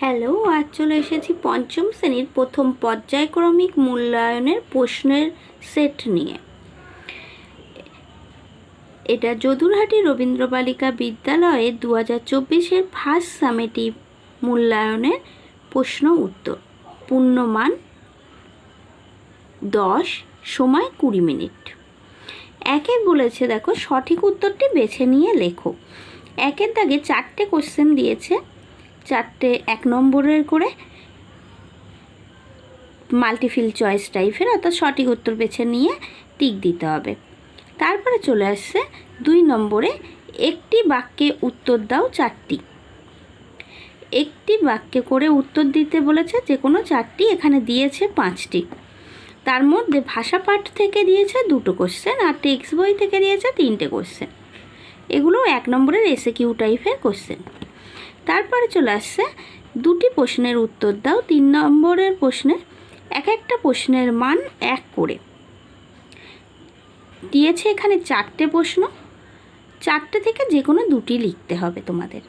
Hello আজ চলে এসেছি পঞ্চম শ্রেণির প্রথম পর্যায়ক্রমিক মূল্যায়নের প্রশ্নের সেট নিয়ে। এটা যদুরহাটি রবীন্দ্র বালিকা বিদ্যালয়ে দু হাজার চব্বিশের ফার্স্ট সামেটিভ মূল্যায়নের প্রশ্ন উত্তর। পূর্ণমান দশ সময় কুড়ি মিনিট। একে বলেছে, দেখো, সঠিক উত্তরটি বেছে নিয়ে লেখো। একের দাগে চারটে কোশ্চেন দিয়েছে। চারটে এক নম্বরের করে মাল্টিফিল চয়েস টাইপের অর্থাৎ সঠিক উত্তর বেছে নিয়ে টিক দিতে হবে। তারপরে চলে আসছে দুই নম্বরে একটি বাক্যে উত্তর দাও চারটি। একটি বাক্যে করে উত্তর দিতে বলেছে যে কোনো চারটি এখানে দিয়েছে পাঁচটি। তার মধ্যে ভাষা পাঠ থেকে দিয়েছে দুটো কোশ্চেন আর টেক্সট বই থেকে দিয়েছে তিনটে কোশ্চেন এগুলো এক নম্বরের এসে কিউ টাইপের কোশ্চেন তারপরে চলে আসছে দুটি প্রশ্নের উত্তর দাও। তিন নম্বরের প্রশ্নে এক একটা প্রশ্নের মান এক করে। দিয়েছে এখানে চারটে প্রশ্ন। চারটে থেকে যে কোনো দুটি লিখতে হবে তোমাদের।